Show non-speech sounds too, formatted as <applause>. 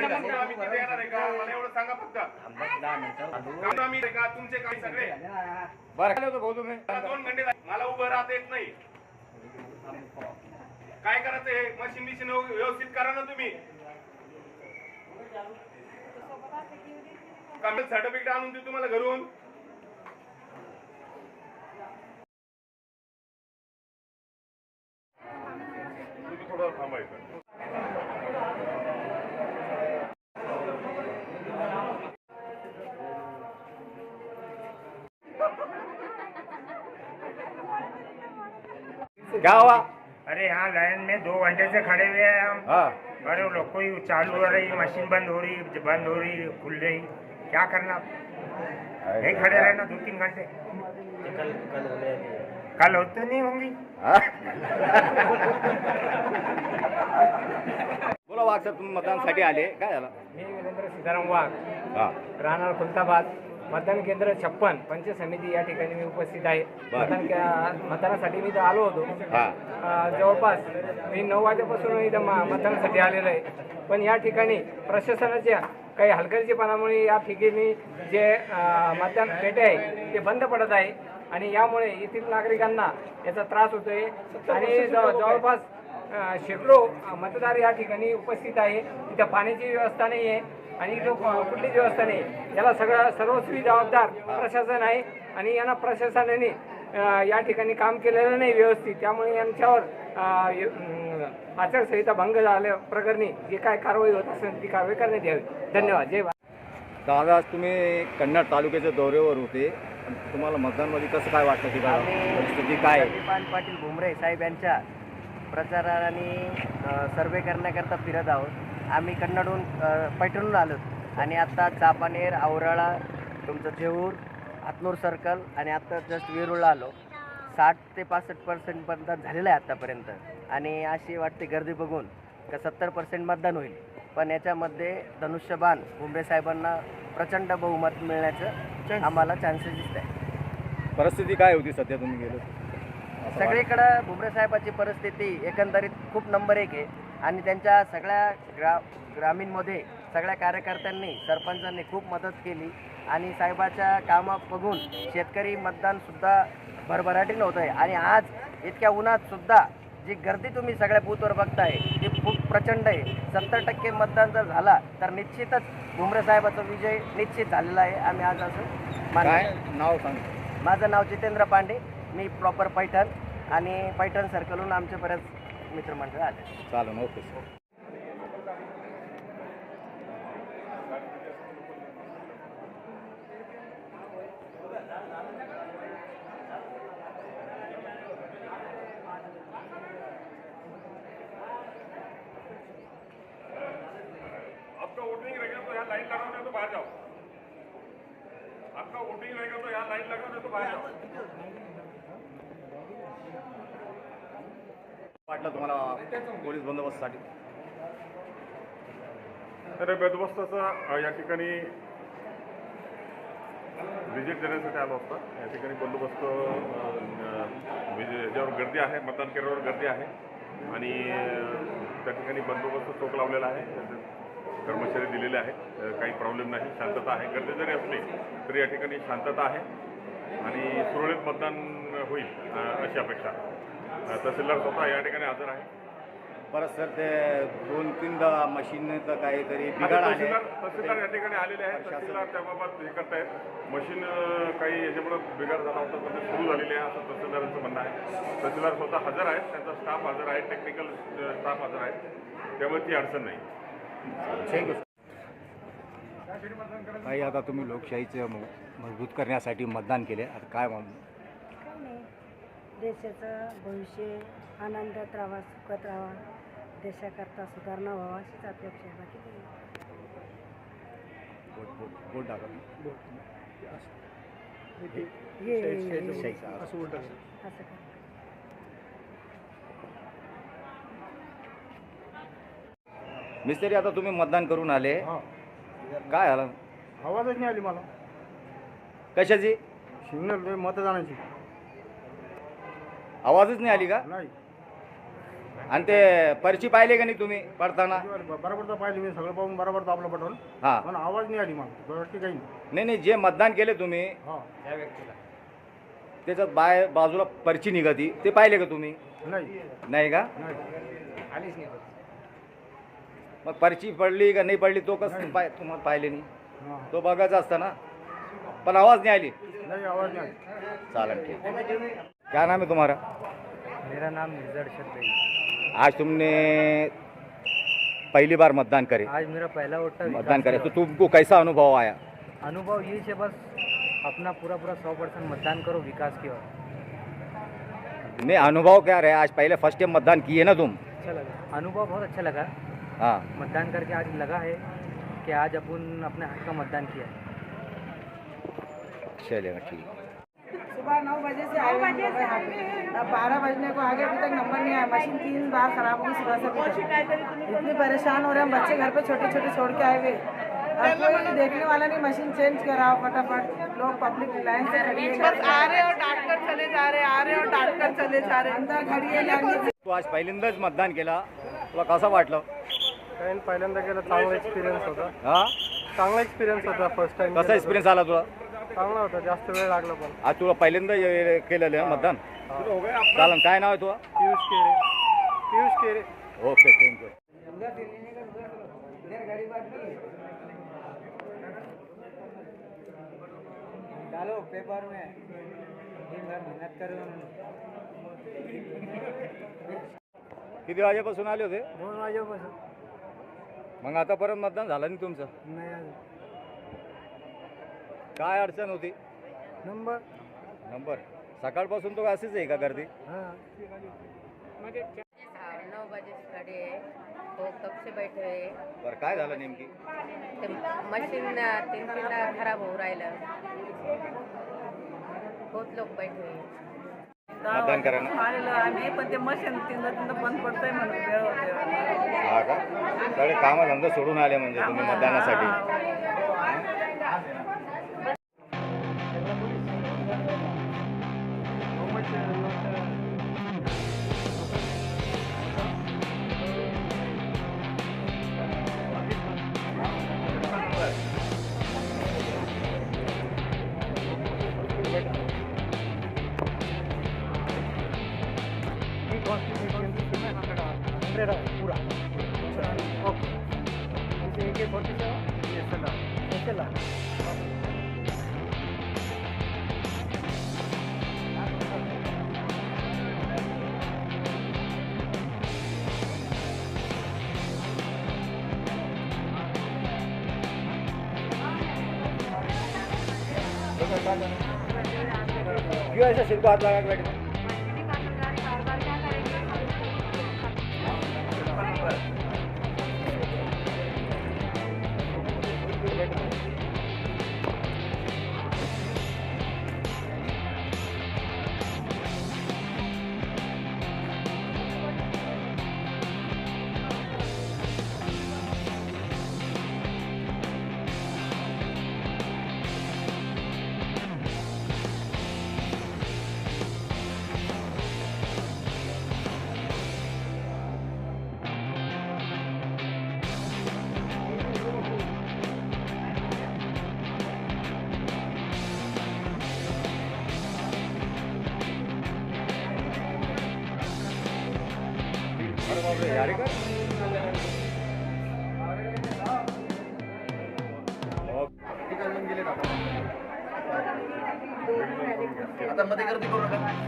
का मग आम्ही तिथे येणार आहे का? मला एवढं सांगा फक्त. काम आम्ही आहे का? तुमचे काही सगळे? बरं. काय होतं भाऊ तुम्ही. मला दोन घंटे झाले. मला उभं राहता येत नाही. काय करायचं हे? मशीन बिशीन व्यवस्थित करा ना तुम्ही. सर्टिफिकेट आणून देऊ तुम्हाला घरून? क्या हुआ अरे यहाँ लाइन में दो घंटे से खड़े हुए हैं हम. हाँ. अरे लोग कोई चालू हो रही मशीन बंद हो रही बंद हो रही खुल रही. क्या करना? यही खड़े रहना दो तीन घंटे. कल होते नहीं होंगी? <laughs> बोला वाघ सर तुम्ही मतदानासाठी आले. काय झालं? मी वीरेंद्र सीताराम वाघ. हा. राहणार खुलताबाद. मतदान केंद्र छप्पन पंचायत समिती या ठिकाणी मी उपस्थित आहे. मतदान के- मतदानासाठी मी इथं आलो होतो. हा. अ, जवळपास मी नऊ वाजेपासून इथं म- मतदानासाठी आलेलो आहे. पण या ठिकाणी प्रशासनाच्या काही हलगर्जीपणामुळे या ठिकाणी जे अ, मतदान पेटे आहे ते बंद पडत आहे. आणि यामुळे येथील नागरिकांना याचा त्रास होतोय. आणि जव- जवळपास अ, शेकडो मतदार या ठिकाणी उपस्थित आहे. तिथं पाण्याची व्यवस्था नाही आहे आणि क- कुठलीच व्यवस्था नाही याला सगळं सर्वस्वी जबाबदार प्रशासन आहे आणि यांना प्रशासनाने या ठिकाणी काम केलेलं नाही व्यवस्थित. त्यामुळे यांच्यावर आचारसंहिता भंग झाल्या प्रकरणी जी काय कारवाई होत असेल ती कारवाई करण्यात यावी. धन्यवाद. जय भारत. दादा आज तुम्ही कन्नड तालुक्याच्या दौऱ्यावर होते. तुम्हाला मतदानमध्ये कसं काय वाटतं की काय परिस्थिती काय आहे? पान पाटील भुमरे साहेब यांच्या प्रचाराने सर्वे करण्याकरता फिरत आहोत. आम्ही कन्नडहून पैठणहून आलो. आणि आता चापानेर आवराळा तुमचं जेऊर हातनूर सर्कल आणि आता जस्ट वेरूळला आलो. साठ ते पासष्ट पर्सेंट मतदान झालेलं आहे आत्तापर्यंत आणि अशी वाटते गर्दी बघून का सत्तर पर्सेंट मतदान होईल. पण याच्यामध्ये धनुष्यबाण भुमरे साहेबांना प्रचंड बहुमत मिळण्याचं आम्हाला चान्सेस दिसत आहे परिस्थिती काय होती सध्या तुम्ही गेलो? सगळीकडं भुमरे साहेबाची परिस्थिती एकंदरीत खूप नंबर एक आहे. आणि त्यांच्या सगळ्या ग्रा ग्रामीणमध्ये सगळ्या कार्यकर्त्यांनी सरपंचांनी खूप मदत केली. आणि साहेबाच्या कामा बघून शेतकरी मतदानसुद्धा भरभराटीनं होतं आहे. आणि आज इतक्या उन्हात सुद्धा जी गर्दी तुम्ही सगळ्या बूथवर बघताय ती खूप प्रचंड आहे. सत्तर टक्के मतदान जर झाला तर निश्चितच भुमरे साहेबाचा विजय निश्चित झालेला आहे. आम्ही आज असं. काय? नाव सांग. माझं नाव जितेंद्र पांडे. मी प्रॉपर पैठण आणि पैठण सर्कलहून आमचे बरेच मित्रमंडळ आले चालेल ओके सर. आपका वोटिंग रहेगा तो लाइन लगा नहीं तो बाहर जाओ। आपका वोटिंग रहेगा तो यहाँ लाइन लगा नहीं तो बाहर जाओ। वाटलं तुम्हाला पोलीस बंदोबस्तासाठी? तर बंदोबस्ताचा या ठिकाणी व्हिजिट देण्यासाठी आलो असता. या ठिकाणी बंदोबस्त म्हणजे ज्यावर याच्यावर गर्दी आहे मतदान केंद्रावर गर्दी आहे. आणि त्या ठिकाणी बंदोबस्त चोख लावलेला आहे. कर्मचारी दिलेले आहेत. काही प्रॉब्लेम नाही. शांतता आहे. गर्दी जरी असली तरी या ठिकाणी शांतता आहे. आणि सुरळीत मतदान होईल अशी अपेक्षा तहसीलदार स्वतः या ठिकाणी हजर आहे. परत सर ते दोन तीनदा मशीन तर काहीतरी बिघाड आहे. तहसीलदार तहसीलदार या ठिकाणी आलेले आहेत. तहसीलदार त्याबाबत हे करतायत. मशीन अं, काही याच्यामुळे बिघाड झाला होता तर ते सुरू झालेली आहे असं तहसीलदारांचं म्हणणं आहे. तहसीलदार स्वतः हजर आहेत. त्यांचा स्टाफ हजर आहे. टेक्निकल स्टाफ हजर आहे त्यामुळे ती अडचण नाही. काही आता तुम्ही लोकशाहीचं म- मजबूत करण्यासाठी मतदान केले. आता काय म्हण? देशाचं भविष्य आनंदात राहावा सुखात राहावा देशाकरता सुधारणा व्हावा अशीच अपेक्षा आहे. बाकी काही नाही. बोट बोट बोट टाका शाही साहेब. असं करा. मिस्त्री आता तुम्ही मतदान करून आले. काय झालं? आवाजच नाही आली मला. कशाची? सिग्नल मतदानाची. आवाजच नाही आली का? नाही. आणि ते पर्ची पाहिले का नाही तुम्ही पडताना? बरोबर तर पाहिजे मी सगळं पाहून बरोबर दाबलं बटन हां. पण आवाज नाही आली मला काही नाही नाही नाही जे मतदान केले तुम्ही हा. त्याच्यात बाय बाजूला पर्ची निघती ते पाहिले का तुम्ही? नाही. नाही का? नाही. मग पर्ची पडली का नाही पडली तो कसं पाय तुम्हाला पाहिले नाही? हा. तो बघायचा असता ना? पण आवाज नाही आली. नाही आवाज नाही आली. चालेल ठीक. क्या नाम है तुम्हारा? मेरा नाम निर्जर शर्मा आज तुमने पहली बार मतदान करे। आज मेरा पहला वोट था मतदान करे। तो तुमको कैसा अनुभव आया? अनुभव ये है बस अपना पूरा पूरा सौ परसेंट मतदान करो विकास की ओर। नहीं अनुभव क्या रहे? आज पहले फर्स्ट टाइम मतदान किए ना तुम? अच्छा लगा। अनुभव बहुत अच्छा लगा। हाँ। मतदान करके आज लगा है कि आज अपन अपने हक का मतदान किया है। चलेगा ठीक। सुबह नौ बजे से आए हुए हैं। यहाँ पे अब बारह बजने को आगे अभी तक नंबर नहीं आया। मशीन तीन बार खराब हुई सुबह से। इतनी परेशान हो रहे हैं हम बच्चे घर पे छोटे छोटे छोड़ के आए हुए। अब कोई देखने वाला नहीं मशीन चेंज कराओ फटाफट। लोग पब्लिक लाइन से खड़ी है बस आ रहे और डांट कर चले जा रहे आ रहे और डांट कर चले जा रहे अंदर खड़ी है। तू आज पहिल्यांदाच मतदान केला. तुला कसं वाटलं? काही पहिल्यांदा गेलं चांगला एक्सपिरियन्स होता. हा? चांगला एक्सपिरियन्स होता फर्स्ट टाइम कसा एक्सपिरियन्स आला तुला? चांगला होता जास्त वेळ लागला पण. आज तुला पहिल्यांदा ये- केलेलं आहे मतदान? चालन काय नाव आहे तुला पियुष केरे. पियुष केरे. ओके थँक्यू डालो पेपर में. दिन भर मेहनत करून किती वाजेपासून आले होते? दोन वाजेपासून. मग आता परत मतदान झालं नाही तुमचं? नाही अजून. काय अडचण होती? नंबर? नंबर. सकाळपासून तो असेच आहे का गर्दी? हाँ. नौ बजे से खड़े हैं तो कब से बैठे हैं बरं काय झालं नेमकी? ते मशीन तीन तीन खराब हो राहिलं. बहुत लोक बैठे मतदान करायला आलेलं आम्ही पण ते मशीन तीनदा तीनदा बंद पडतंय म्हणून वेळ होते हा का? सगळे कामधंदा सोडून आले म्हणजे तुम्ही मतदानासाठी. क्यों ऐसा सिर को हाथ लगा के बैठे आता मध्ये गर्दी करू नका.